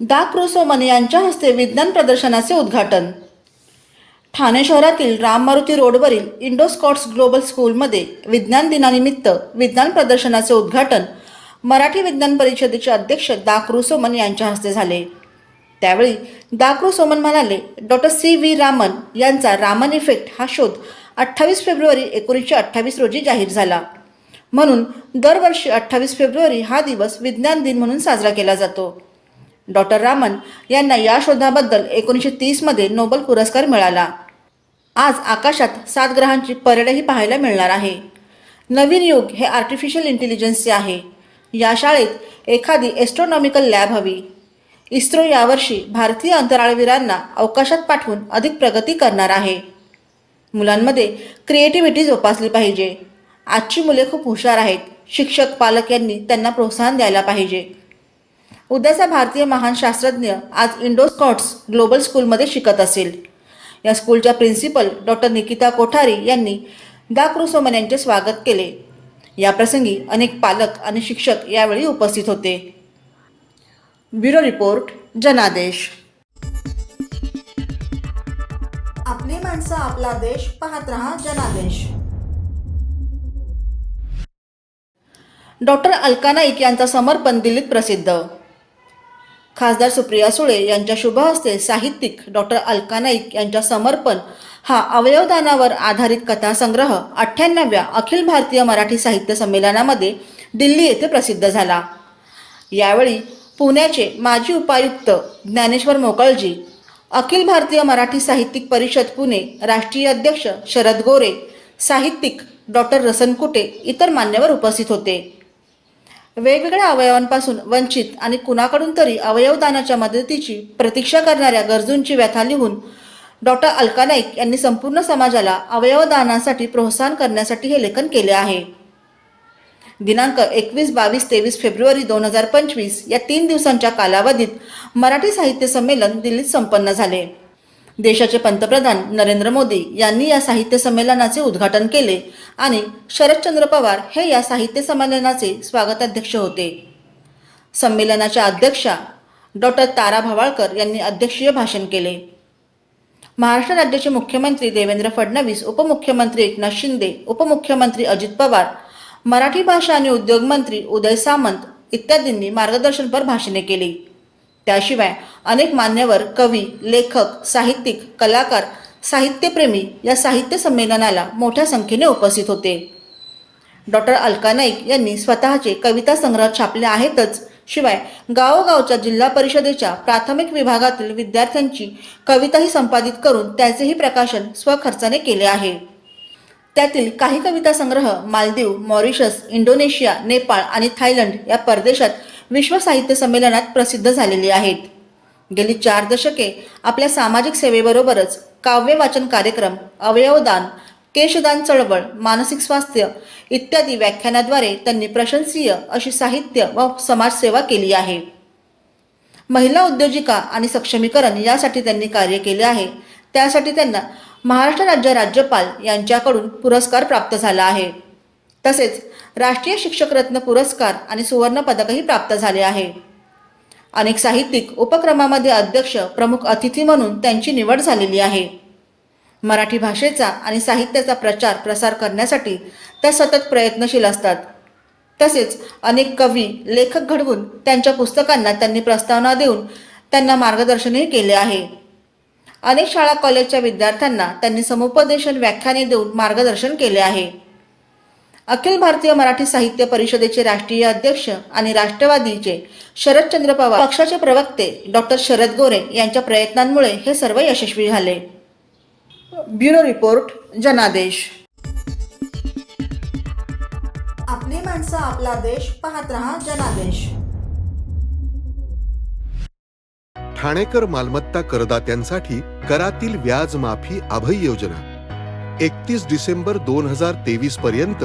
दा क्रुसोमन यांच्या हस्ते विज्ञान प्रदर्शनाचे उद्घाटन. ठाणे शहरातील राम मारुती रोडवरील इंडो स्कॉट्स ग्लोबल स्कूलमध्ये विज्ञान दिनानिमित्त विज्ञान प्रदर्शनाचे उद्घाटन मराठी विज्ञान परिषदेचे अध्यक्ष दा क्रुसोमन यांच्या हस्ते झाले. त्यावेळी दा क्रुसोमन म्हणाले डॉक्टर सी व्ही रामन यांचा रामन इफेक्ट हा शोध अठ्ठावीस फेब्रुवारी एकोणीसशे अठ्ठावीस रोजी जाहीर झाला. म्हणून दरवर्षी अठ्ठावीस फेब्रुवारी हा दिवस विज्ञान दिन म्हणून साजरा केला जातो. डॉक्टर रामन यांना या शोधाबद्दल एकोणीसशे तीसमध्ये नोबेल पुरस्कार मिळाला. आज आकाशात सात ग्रहांची परेडही पाहायला मिळणार आहे. नवीन युग हे आर्टिफिशियल इंटेलिजन्सचे आहे. या शाळेत एखादी एस्ट्रॉनॉमिकल लॅब हवी. इस्रो यावर्षी भारतीय अंतराळवीरांना अवकाशात पाठवून अधिक प्रगती करणार आहे. मुलांमध्ये क्रिएटिव्हिटी जोपासली पाहिजे. आजची मुले खूप हुशार आहेत. शिक्षक पालक यांनी त्यांना प्रोत्साहन द्यायला पाहिजे. उद्याचा भारतीय महान शास्त्रज्ञ आज इंडो स्कॉट्स ग्लोबल स्कूलमध्ये शिकत असेल. या स्कूलच्या प्रिन्सिपल डॉक्टर निकिता कोठारी यांनी दा क्रुसोमन यांचे स्वागत केले. याप्रसंगी अनेक पालक आणि शिक्षक यावेळी उपस्थित होते. ब्युरो रिपोर्ट जनादेश. आपली माणसं आपला देश पाहत रहा जनादेश. डॉक्टर अलका नाईक यांचा समर्पण दिल्लीत प्रसिद्ध. खासदार सुप्रिया सुळे यांच्या शुभ हस्ते साहित्यिक डॉक्टर अलका नाईक यांच्या समर्पण हा अवयवदानावर आधारित कथासंग्रह अठ्ठ्याण्णव्या अखिल भारतीय मराठी साहित्य संमेलनामध्ये दिल्ली येथे प्रसिद्ध झाला. यावेळी पुण्याचे माजी उपायुक्त ज्ञानेश्वर मोकळजी अखिल भारतीय मराठी साहित्यिक परिषद पुणे राष्ट्रीय अध्यक्ष शरद गोरे साहित्यिक डॉक्टर रसन कुटे इतर मान्यवर उपस्थित होते. वेगवेगळ्या अवयवांपासून वंचित आणि कुणाकडून तरी अवयवदानाच्या मदतीची प्रतीक्षा करणाऱ्या गरजूंची व्यथा लिहून डॉक्टर अलका नाईक यांनी संपूर्ण समाजाला अवयवदानासाठी प्रोत्साहन करण्यासाठी हे लेखन केले आहे. दिनांक एकवीस बावीस तेवीस फेब्रुवारी दोन हजार पंचवीस या तीन दिवसांच्या कालावधीत मराठी साहित्य संमेलन दिल्लीत संपन्न झाले. देशाचे पंतप्रधान नरेंद्र मोदी यांनी या साहित्य संमेलनाचे उद्घाटन केले आणि शरदचंद्र पवार हे या साहित्य संमेलनाचे स्वागताध्यक्ष होते. संमेलनाच्या अध्यक्षा डॉक्टर तारा भवाळकर यांनी अध्यक्षीय भाषण केले. महाराष्ट्र राज्याचे मुख्यमंत्री देवेंद्र फडणवीस उपमुख्यमंत्री एकनाथ शिंदे उपमुख्यमंत्री अजित पवार मराठी भाषा आणि उद्योग मंत्री उदय सामंत इत्यादींनी मार्गदर्शनपर भाषणे केली. त्याशिवाय अनेक मान्यवर कवी लेखक साहित्यिक कलाकार साहित्यप्रेमी या साहित्य संमेलनाला मोठ्या संख्येने उपस्थित होते. डॉक्टर अलका नाईक यांनी स्वतःचे कविता संग्रह छापले आहेतच. शिवाय गावोगावच्या जिल्हा परिषदेच्या प्राथमिक विभागातील विद्यार्थ्यांची कविताही संपादित करून त्याचेही प्रकाशन स्वखर्चाने केले आहे. त्यातील काही कविता संग्रह मालदीव मॉरिशस इंडोनेशिया नेपाळ आणि थायलंड या परदेशात विश्व साहित्य संमेलनात प्रसिद्ध झालेली आहेत. गेली चार दशके आपल्या सामाजिक सेवेबरोबरच काव्य वाचन कार्यक्रम अवयवदान केशदान चळवळ मानसिक स्वास्थ्य इत्यादी व्याख्यानाद्वारे त्यांनी प्रशंसीय अशी साहित्य व समाजसेवा केली आहे. महिला उद्योजिका आणि सक्षमीकरण यासाठी त्यांनी कार्य केले आहे. त्यासाठी त्यांना महाराष्ट्र राज्य राज्यपाल यांच्याकडून पुरस्कार प्राप्त झाला आहे. तसेच राष्ट्रीय शिक्षक रत्न पुरस्कार आणि सुवर्ण पदकही प्राप्त झाले आहे. अनेक साहित्यिक उपक्रमामध्ये अध्यक्ष प्रमुख अतिथी म्हणून त्यांची निवड झालेली आहे. मराठी भाषेचा आणि साहित्याचा प्रचार प्रसार करण्यासाठी त्या सतत प्रयत्नशील असतात. तसेच अनेक कवी लेखक घडवून त्यांच्या पुस्तकांना त्यांनी प्रस्तावना देऊन त्यांना मार्गदर्शनही केले आहे. अनेक शाळा कॉलेजच्या विद्यार्थ्यांना त्यांनी समुपदेशन व्याख्याने देऊन मार्गदर्शन केले आहे. अखिल भारतीय मराठी साहित्य परिषदेचे राष्ट्रीय अध्यक्ष आणि राष्ट्रवादीचे शरदचंद्र पवार पक्षाचे प्रवक्ते डॉक्टर शरद गोरे यांच्या प्रयत्नांमुळे हे सर्व यशस्वी झाले. ब्युरो रिपोर्ट जनादेश. आपली माणसं आपला देश पाहत रहा जनादेश. ठाणेकर मालमत्ता करदात्यांसाठी करातील व्याज माफी अभय योजना. एकतीस डिसेंबर दोन हजार तेवीस पर्यंत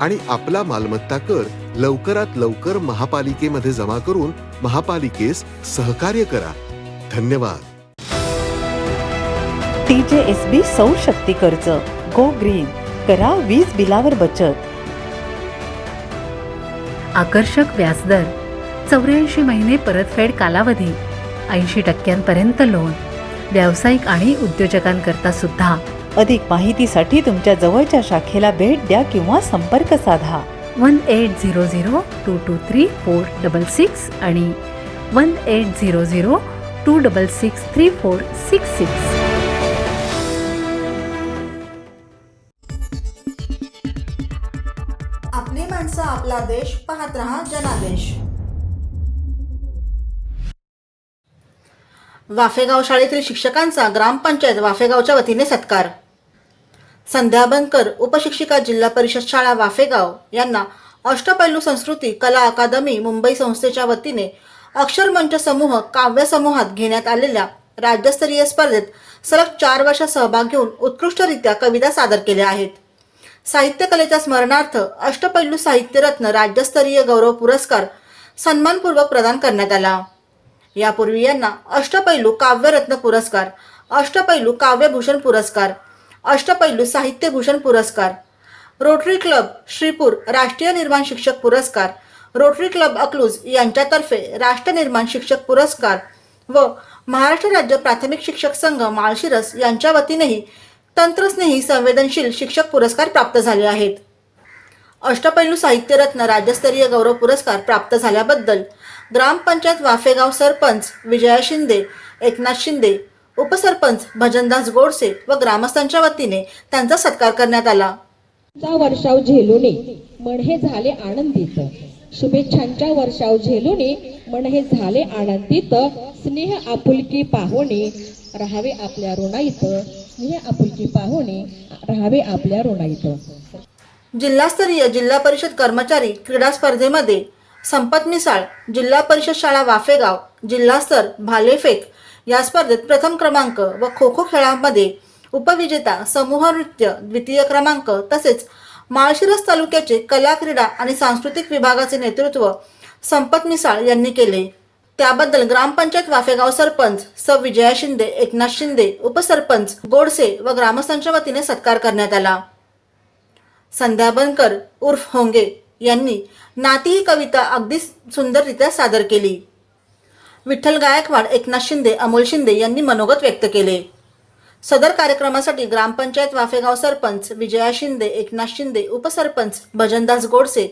आणि आपला मालमत्ता कर लवकरात लवकर महापालिकेमध्ये जमा करून महापालिकेस सहकार्य करा. धन्यवाद. टीजेएसबी सौर शक्ती कर्ज गो ग्रीन करा वीज बिलावर बचत. आकर्षक व्याजदर चौऱ्याऐंशी महिने परतफेड कालावधी ऐंशी टक्क्यांपर्यंत लोन. व्यावसायिक आणि उद्योजकांकरता सुद्धा. अधिक माहितीसाठी तुमच्या जवळच्या शाखेला भेट द्या किंवा संपर्क साधा. One eight zero zero two two three four double six आणि one eight zero zero two double six three four six six आपली माणसं आपला देश पाहत रहा जनादेश. वाफेगाव शाळेतील शिक्षकांचा ग्रामपंचायत वाफेगावच्या वतीने सत्कार. संध्या बनकर उपशिक्षिका जिल्हा परिषद शाळा वाफेगाव यांना अष्टपैलू संस्कृती कला अकादमी मुंबई संस्थेच्या वतीने अक्षरमंच समूह काव्य समूहात घेण्यात आलेल्या राज्यस्तरीय स्पर्धेत सलग चार वर्ष सहभाग घेऊन उत्कृष्टरित्या कविता सादर केल्या आहेत. साहित्य कलेच्या स्मरणार्थ अष्टपैलू साहित्यरत्न राज्यस्तरीय गौरव पुरस्कार सन्मानपूर्वक प्रदान करण्यात आला. यापूर्वी यांना अष्टपैलू काव्यरत्न पुरस्कार अष्टपैलू काव्यभूषण पुरस्कार अष्टपैलू साहित्यभूषण पुरस्कार. रोटरी क्लब श्रीपूर राष्ट्रीय निर्माण शिक्षक पुरस्कार. रोटरी क्लब अकलूज यांच्यातर्फे राष्ट्र निर्माण शिक्षक पुरस्कार व महाराष्ट्र राज्य प्राथमिक शिक्षक संघ माळशिरस यांच्या वतीनेही तंत्रस्नेही संवेदनशील शिक्षक पुरस्कार प्राप्त झाले आहेत. अष्टपैलू साहित्यरत्न राज्यस्तरीय गौरव पुरस्कार प्राप्त झाल्याबद्दल ग्रामपंचायत वाफेगाव सरपंच विजया शिंदे एकनाथ शिंदे उपसरपंच भजनदास गोडसे व ग्रामस्थांच्या वतीने त्यांचा सत्कार करण्यात आला. वर्षाव झेलूने मन हे झाले आनंदित. शुभेच्छांच्या वर्षाव झेलूने मन हे झाले आनंदित. स्नेह आपुलकी पाहुणे राहावे आपल्या ऋणाईत. स्नेह आपुलकी पाहुणे राहावे आपल्या ऋणाईत. जिल्हास्तरीय जिल्हा परिषद कर्मचारी क्रीडा स्पर्धेमध्ये संपत मिसाळ जिल्हा परिषद शाळा वाफेगाव जिल्हास्तर भालेफेक या स्पर्धेत प्रथम क्रमांक व खो खो खेळामध्ये उपविजेता समूह नृत्य द्वितीय क्रमांक तसेच माळशिरस तालुक्याचे कला क्रीडा आणि सांस्कृतिक विभागाचे नेतृत्व संपत मिसाळ यांनी केले. त्याबद्दल ग्रामपंचायत वाफेगाव सरपंच स. विजया शिंदे एकनाथ शिंदे उपसरपंच गोडसे व ग्रामस्थांच्या वतीने सत्कार करण्यात आला. संध्या बनकर उर्फ होंगे यांनी नाती ही कविता अगदी सुंदररित्या सादर केली. विठ्ठल गायकवाड एकनाथ शिंदे अमोल शिंदे यांनी मनोगत व्यक्त केले. सदर कार्यक्रमासाठी ग्रामपंचायत वाफेगाव सरपंच विजया शिंदे एकनाथ शिंदे उपसरपंच भजनदास गोडसे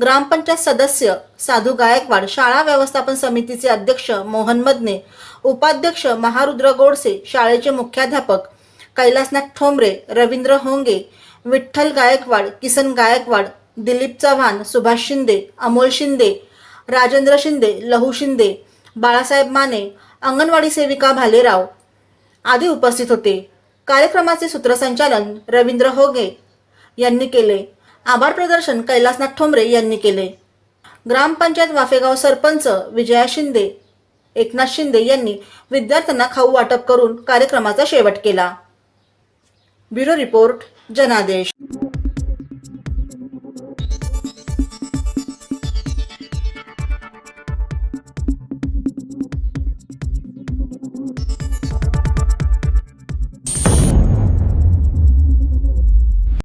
ग्रामपंचायत सदस्य साधू गायकवाड शाळा व्यवस्थापन समितीचे अध्यक्ष मोहन मदने उपाध्यक्ष महारुद्र गोडसे शाळेचे मुख्याध्यापक कैलासनाथ ठोंबरे रवींद्र होंगे विठ्ठल गायकवाड किसन गायकवाड दिलीप चव्हाण सुभाष शिंदे अमोल शिंदे राजेंद्र शिंदे लहू शिंदे बाळासाहेब माने अंगणवाडी सेविका भालेराव आदी उपस्थित होते. कार्यक्रमाचे सूत्रसंचालन रवींद्र होगे यांनी केले. आभार प्रदर्शन कैलासनाथ ठोंबरे यांनी केले. ग्रामपंचायत वाफेगाव सरपंच विजया शिंदे एकनाथ शिंदे यांनी विद्यार्थ्यांना खाऊ वाटप करून कार्यक्रमाचा शेवट केला. ब्युरो रिपोर्ट जनादेश.